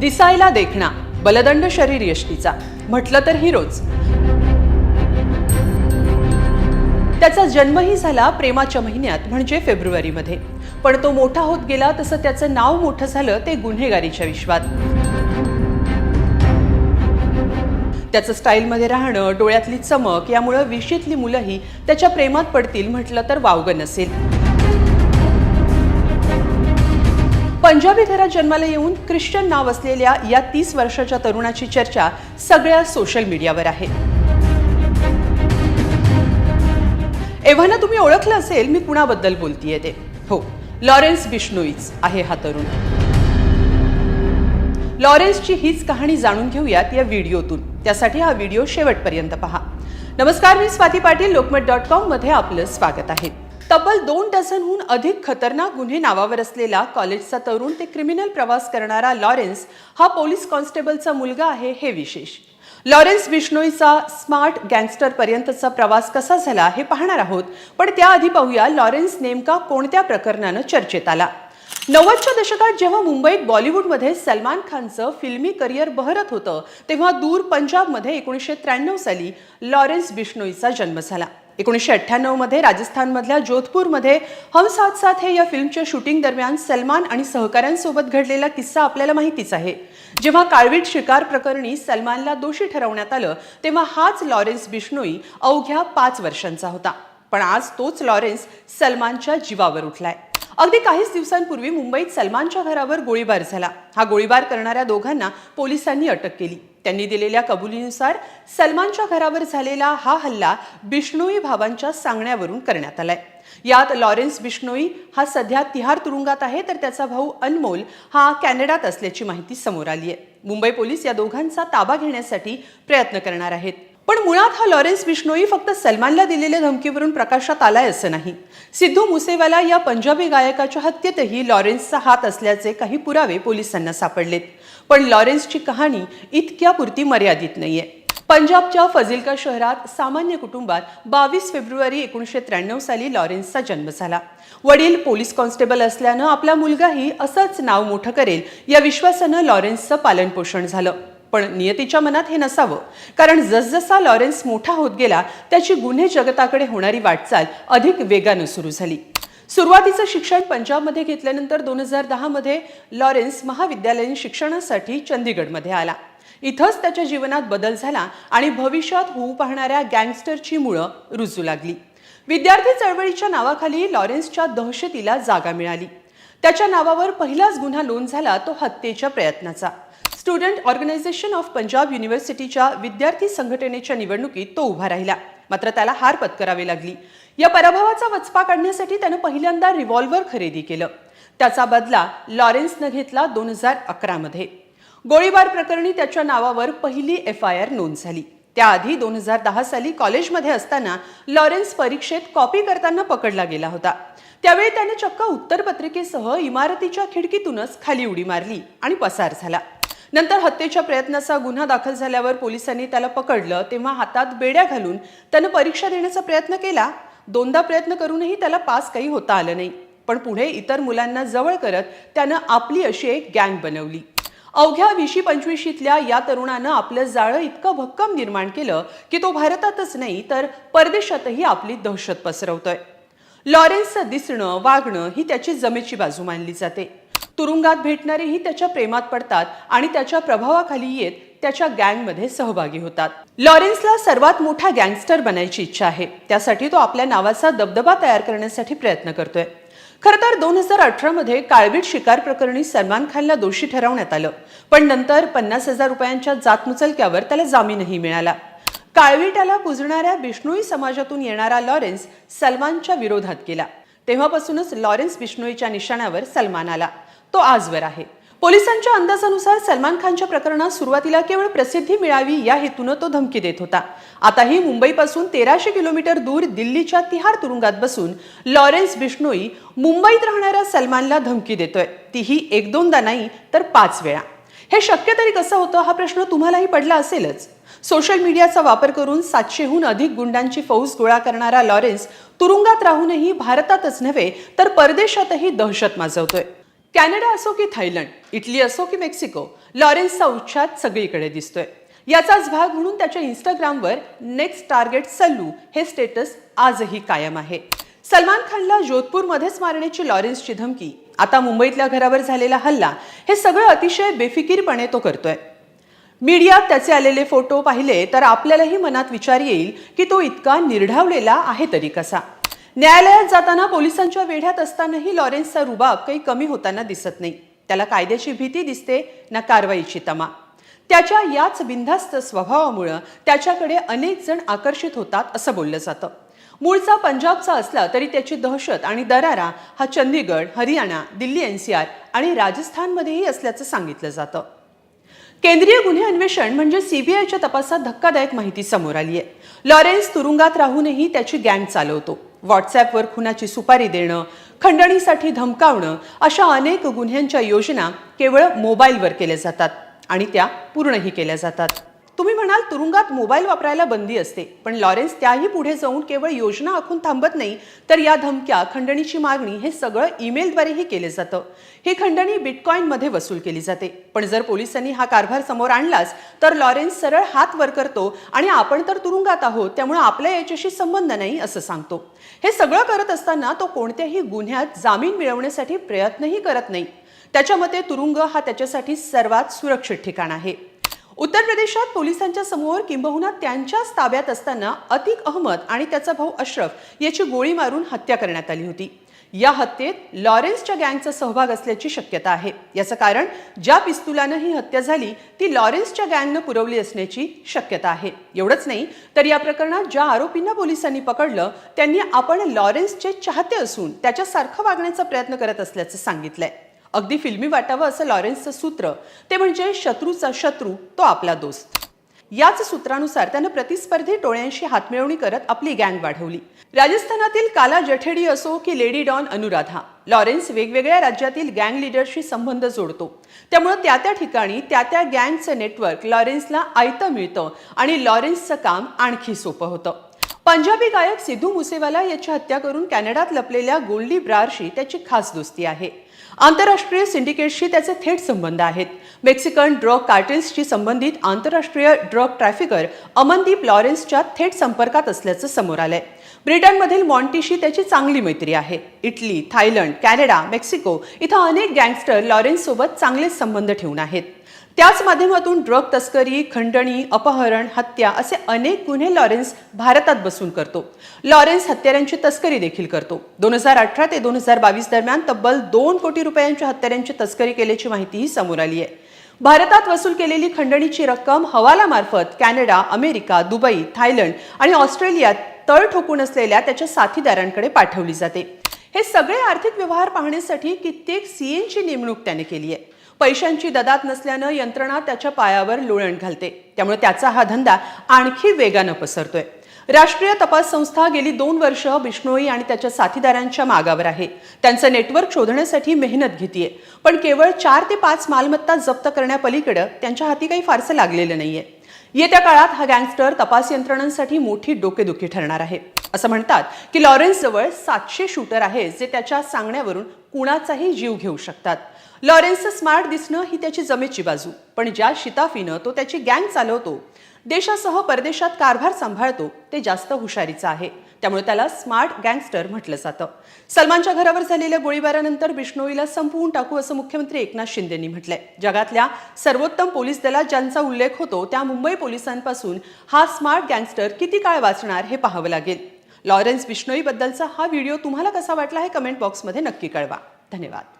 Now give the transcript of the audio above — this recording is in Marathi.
दिसायला देखणा. बलदंड शरीर यष्टीचा. म्हटलं तर हिरोच त्याचा जन्मही झाला प्रेमाच्या महिन्यात म्हणजे फेब्रुवारीमध्ये. पण तो मोठा होत गेला तसं त्याचं नाव मोठं झालं ते गुन्हेगारीच्या विश्वात. त्याचं स्टाईलमध्ये राहणं डोळ्यातली चमक यामुळं विशीतली मुलंही त्याच्या प्रेमात पडतील म्हटलं तर वावगं नसेल. पंजाबी घरात जन्माला येऊन ख्रिश्चन नाव असलेल्या या तीस वर्षाच्या तरुणाची चर्चा सगळ्या सोशल मीडियावर आहे. एव्हाना तुम्ही ओळखलं असेल मी कुणाबद्दल बोलतीये ते. हो लॉरेन्स बिश्नोईच आहे हा तरुण. लॉरेन्सची हीच कहाणी जाणून घेऊयात या व्हिडिओतून. त्यासाठी हा व्हिडिओ शेवटपर्यंत पहा. नमस्कार मी स्वाती पाटील लोकमत डॉट कॉममध्ये आपलं स्वागत आहे. तब्बल दोन डझनहून अधिक खतरनाक गुन्हे नावावर असलेला कॉलेजचा तरुण ते क्रिमिनल प्रवास करणारा लॉरेन्स हा पोलीस कॉन्स्टेबलचा मुलगा आहे हे विशेष. लॉरेन्स बिश्नोईचा स्मार्ट गँगस्टर पर्यंतचा प्रवास कसा झाला हे पाहणार आहोत पण त्याआधी पाहूया लॉरेन्स नेमका कोणत्या प्रकरणानं चर्चेत आला. नव्वदच्या दशकात जेव्हा मुंबईत बॉलिवूडमध्ये सलमान खानचं फिल्मी करिअर बहरत होतं तेव्हा दूर पंजाबमध्ये एकोणीसशे त्र्याण्णव साली लॉरेन्स बिश्नोईचा जन्म झाला. एकोणीसशे अठ्ठ्याण्णवमध्ये राजस्थानमधल्या जोधपूरमध्ये हम साथ साथ हे या फिल्मच्या शूटिंग दरम्यान सलमान आणि सहकाऱ्यांसोबत घडलेला किस्सा आपल्याला माहितीच आहे. जेव्हा काळवीट शिकार प्रकरणी सलमानला दोषी ठरवण्यात आलं तेव्हा हाच लॉरेन्स बिश्नोई अवघ्या पाच वर्षांचा होता. पण आज तोच लॉरेन्स सलमानच्या जीवावर उठलाय. अगदी काहीच दिवसांपूर्वी मुंबईत सलमानच्या घरावर गोळीबार झाला. हा गोळीबार करणाऱ्या दोघांना पोलिसांनी अटक केली. त्यांनी दिलेल्या कबुलीनुसार सलमानच्या घरावर झालेला हा हल्ला बिष्णोई भावांच्या सांगण्यावरून करण्यात आलाय. यात लॉरेन्स बिष्णोई हा सध्या तिहार तुरुंगात आहे तर त्याचा भाऊ अनमोल हा कॅनडात असल्याची माहिती समोर आली आहे मुंबई पोलीस या दोघांचा ताबा घेण्यासाठी प्रयत्न करणार आहेत. पण मुळात हा लॉरेन्स बिश्नोई फक्त सलमानला दिलेल्या धमकीवरून प्रकाशात आलाय असं नाही. सिद्धू मुसेवाला या पंजाबी गायकाच्या हत्येतही लॉरेन्सचा हात असल्याचे काही पुरावे पोलिसांना सापडलेत. पण लॉरेन्सची कहाणी इतक्या पुरती मर्यादित नाहीये. पंजाबच्या फजिल्का शहरात सामान्य कुटुंबात बावीस फेब्रुवारी एकोणीसशे त्र्याण्णव साली लॉरेन्सचा जन्म झाला. वडील पोलीस कॉन्स्टेबल असल्यानं आपला मुलगाही असंच नाव मोठं करेल या विश्वासानं लॉरेन्सचं पालनपोषण झालं. पण नियतीच्या मनात हे नसावं. कारण जसजसा लॉरेन्स मोठा होत गेला त्याची गुन्हे जगताकडे होणारी वाटचाल अधिक वेगानं सुरू झाली. सुरुवातीचं शिक्षण पंजाबमध्ये घेतल्यानंतर दोन हजार दहामध्ये लॉरेन्स महाविद्यालयीन शिक्षणासाठी चंदीगडमध्ये आला. इथंच त्याच्या जीवनात बदल झाला आणि भविष्यात होऊ पाहणाऱ्या गँगस्टरची मुळं रुजू लागली. विद्यार्थी चळवळीच्या नावाखाली लॉरेन्सच्या दहशतीला जागा मिळाली. त्याच्या नावावर पहिलाच गुन्हा नोंद झाला तो हत्येच्या प्रयत्नाचा. स्टुडंट ऑर्गनायझेशन ऑफ पंजाब युनिव्हर्सिटीच्या विद्यार्थी संघटनेच्या निवडणुकीत तो उभा राहिला. मात्र त्याला हार पत्करावी लागली. या पराभवाचा वचपा काढण्यासाठी त्यानं पहिल्यांदा रिव्हॉल्व्हर खरेदी केलं. त्याचा बदला लॉरेन्सनं घेतला दोन हजार अकरामध्ये गोळीबार प्रकरणी त्याच्या नावावर पहिली एफ आय आर नोंद झाली. त्याआधी दोन हजार दहा साली कॉलेजमध्ये असताना लॉरेन्स परीक्षेत कॉपी करताना पकडला गेला होता. त्यावेळी त्याने चक्क उत्तरपत्रिकेसह इमारतीच्या खिडकीतूनच खाली उडी मारली आणि पसार झाला. नंतर हत्येच्या प्रयत्नाचा गुन्हा दाखल झाल्यावर पोलिसांनी त्याला पकडलं. तेव्हा हातात बेड्या घालून त्यानं परीक्षा देण्याचा प्रयत्न केला. दोनदा प्रयत्न करूनही त्याला पास काही होता आलं नाही. पण पुढे इतर मुलांना जवळ करत त्यानं आपली अशी एक गँग बनवली. अवघ्या विशी पंचवीशीतल्या या तरुणानं आपलं जाळं इतकं भक्कम निर्माण केलं की तो भारतातच नाही तर परदेशातही आपली दहशत पसरवतोय. लॉरेन्सचं दिसणं वागणं ही त्याची जमेची बाजू मानली जाते. तुरुंगात भेटणारेही त्याच्या प्रेमात पडतात आणि त्याच्या प्रभावाखाली येत त्याच्या गँगमध्ये सहभागी होतात. लॉरेन्सला सर्वात मोठा गँगस्टर बनायची इच्छा आहे. त्यासाठी तो आपल्या नावाचा दबदबा तयार करण्यासाठी प्रयत्न करतोय. खर तर दोन हजार अठरामध्ये काळवीट शिकार प्रकरणी सलमान खानला दोषी ठरवण्यात आलं. पण नंतर पन्नास हजार रुपयांच्या जातमुचलक्यावर त्याला जामीनही मिळाला. काळवीटाला पुजणाऱ्या बिष्णोई समाजातून येणारा लॉरेन्स सलमानच्या विरोधात गेला. तेव्हापासूनच लॉरेन्स बिष्णोईच्या निशाण्यावर सलमान आला. तो आजवर आहे. पोलिसांच्या अंदाजानुसार सलमान खानच्या प्रकरणात सुरुवातीला केवळ प्रसिद्धी मिळावी या हेतूनं तो धमकी देत होता. आताही मुंबईपासून तेराशे किलोमीटर दूर दिल्लीच्या तिहार तुरुंगात बसून लॉरेन्स बिष्णोई मुंबईत राहणाऱ्या सलमानला धमकी देतोय. तीही एक दोनदा नाही तर पाच वेळा. हे शक्य तरी कसं होतं हा प्रश्न तुम्हालाही पडला असेलच. सोशल मीडियाचा वापर करून सातशेहून अधिक गुंडांची फौज गोळा करणारा लॉरेन्स तुरुंगात राहूनही भारतातच नव्हे तर परदेशातही दहशत माजवतोय. कॅनडा असो की थायलंड इटली असो की मेक्सिको लॉरेन्सचा उच्छाद सगळीकडे दिसतोय. याचाच भाग म्हणून त्याच्या इंस्टाग्रामवर नेक्स्ट टार्गेट सल्लू हे स्टेटस आजही कायम आहे. सलमान खानला जोधपूरमध्येच मारण्याची लॉरेन्सची धमकी आता मुंबईतल्या घरावर झालेला हल्ला हे सगळं अतिशय बेफिकीरपणे तो करतोय. मीडियात त्याचे आलेले फोटो पाहिले तर आपल्यालाही मनात विचार येईल की तो इतका निर्ढावलेला आहे तरी कसा. न्यायालयात जाताना पोलिसांच्या वेढ्यात असतानाही लॉरेन्सचा रुबाब काही कमी होताना दिसत नाही. त्याला कायद्याची भीती दिसते ना कारवाईची तमा. त्याच्या याच बिनधास्त स्वभावामुळं त्याच्याकडे अनेक जण आकर्षित होतात असं बोललं जातं. मूळचा पंजाबचा असला तरी त्याची दहशत आणि दरारा हा चंदीगड हरियाणा दिल्ली एनसीआर आणि राजस्थानमध्येही असल्याचं सांगितलं जातं. केंद्रीय गुन्हे अन्वेषण म्हणजे सीबीआयच्या तपासात धक्कादायक माहिती समोर आली आहे लॉरेन्स तुरुंगात राहूनही त्याची गँग चालवतो. व्हॉट्सॲपवर खुनाची सुपारी देणं खंडणीसाठी धमकावणं अशा अनेक गुन्ह्यांच्या योजना केवळ मोबाईलवर केल्या जातात आणि त्या पूर्णही केल्या जातात. तुम्ही म्हणाल तुरुंगात मोबाईल वापरायला बंदी असते पण लॉरेन्स त्याही पुढे जाऊन केवळ योजना आखून थांबत नाही तर या धमक्या खंडणीची मागणी हे सगळं ईमेलद्वारेही केले जातं. ही खंडणी बिटकॉईनमध्ये वसूल केली जाते. पण जर पोलिसांनी हा कारभार समोर आणलाच तर लॉरेन्स सरळ हात वर करतो आणि आपण तर तुरुंगात आहोत त्यामुळे आपल्या याच्याशी संबंध नाही असं सांगतो. हे सगळं करत असताना तो कोणत्याही गुन्ह्यात जामीन मिळवण्यासाठी प्रयत्नही करत नाही. त्याच्या मते तुरुंग हा त्याच्यासाठी सर्वात सुरक्षित ठिकाण आहे. उत्तर प्रदेशात पोलिसांच्या समोर किंबहुना त्यांच्याच ताब्यात असताना अतिक अहमद आणि त्याचा भाऊ अशरफ याची गोळी मारून हत्या करण्यात आली होती. या हत्येत लॉरेन्सच्या गँगचा सहभाग असल्याची शक्यता आहे. याचं कारण ज्या पिस्तुलानं ही हत्या झाली ती लॉरेन्सच्या गँगनं पुरवली असण्याची शक्यता आहे. एवढंच नाही तर या प्रकरणात ज्या आरोपींना पोलिसांनी पकडलं त्यांनी आपण लॉरेन्सचे चाहते असून त्याच्यासारखं वागण्याचा प्रयत्न करत असल्याचं सांगितलंय. अगदी फिल्मी वाटावं असं लॉरेन्सचं सूत्र ते म्हणजे शत्रूचा शत्रू तो आपला दोस्त. याच सूत्रानुसार त्यानं प्रतिस्पर्धी टोळ्यांशी हातमिळवणी करत आपली गँग वाढवली. राजस्थानातील काला जठेडी असो की लेडी डॉन अनुराधा लॉरेन्स वेगवेगळ्या राज्यातील गँग लिडरशी संबंध जोडतो. त्यामुळं त्या त्या ठिकाणी त्या त्या गँगचं नेटवर्क लॉरेन्सला आयतं मिळतं आणि लॉरेन्सचं काम आणखी सोपं होतं. पंजाबी गायक सिद्धू मुसेवाला याची हत्या करून कॅनडात लपलेल्या गोल्डी ब्रारशी त्याची खास दोस्ती आहे. आंतरराष्ट्रीय सिंडिकेटशी त्याचे थेट संबंध आहेत. मेक्सिकन ड्रग कार्टेल्सशी संबंधित आंतरराष्ट्रीय ड्रग ट्रॅफिकर अमनदीप लॉरेन्सच्या थेट संपर्कात असल्याचं समोर आलंय. ब्रिटनमधील मॉन्टीशी त्याची चांगली मैत्री आहे. इटली थायलंड कॅनडा मेक्सिको इथं अनेक गँगस्टर लॉरेन्ससोबत चांगले संबंध ठेवून आहेत. त्याच माध्यमातून ड्रग तस्करी खंडणी अपहरण हत्या असे अनेक गुन्हे लॉरेन्स भारतात बसून करतो. लॉरेन्स हत्यारांची तस्करी देखील करतो. दोन हजार अठरा ते दोन हजार बावीस दरम्यान तब्बल दोन कोटी रुपयांच्या हत्याऱ्यांची तस्करी केल्याची माहितीही समोर आली आहे. भारतात वसूल केलेली खंडणीची रक्कम हवालामार्फत कॅनडा अमेरिका दुबई थायलंड आणि ऑस्ट्रेलियात तळ ठोकून असलेल्या त्याच्या साथीदारांकडे पाठवली जाते. हे सगळे आर्थिक व्यवहार पाहण्यासाठी कित्येक सीएनची नेमणूक त्याने केली आहे. पैशांची ददात नसल्यानं यंत्रणा त्याच्या पायावर लोळण घालते. त्यामुळे त्याचा हा धंदा आणखी वेगानं पसरतोय. राष्ट्रीय तपास संस्था गेली दोन वर्ष बिष्णोई आणि त्याच्या साथीदारांच्या मागावर आहे. त्यांचं नेटवर्क शोधण्यासाठी मेहनत घेतीये. पण केवळ चार ते पाच मालमत्ता जप्त करण्यापलीकडं त्यांच्या हाती काही फारसं लागलेलं नाहीये. येत्या काळात हा गँगस्टर तपास यंत्रणांसाठी मोठी डोकेदुखी ठरणार आहे. असं म्हणतात की लॉरेन्स जवळ सातशे शूटर आहेत जे त्याच्या सांगण्यावरून कुणाचाही जीव घेऊ शकतात. लॉरेन्सचं स्मार्ट दिसणं ही त्याची जमेची बाजू पण ज्या शिताफीनं तो त्याची गँग चालवतो देशासह परदेशात कारभार सांभाळतो ते जास्त हुशारीचं आहे. त्यामुळे त्याला स्मार्ट गँगस्टर म्हटलं जातं. सलमानच्या घरावर झालेल्या गोळीबारानंतर बिष्णोईला संपवून टाकू असं मुख्यमंत्री एकनाथ शिंदेंनी म्हटलंय. जगातल्या सर्वोत्तम पोलीस दलात ज्यांचा उल्लेख होतो त्या मुंबई पोलिसांपासून हा स्मार्ट गँगस्टर किती काळ वाचणार हे पाहावं लागेल. लॉरेन्स बिष्णोईबद्दलचा हा व्हिडिओ तुम्हाला कसा वाटला हे कमेंट बॉक्समध्ये नक्की कळवा. धन्यवाद.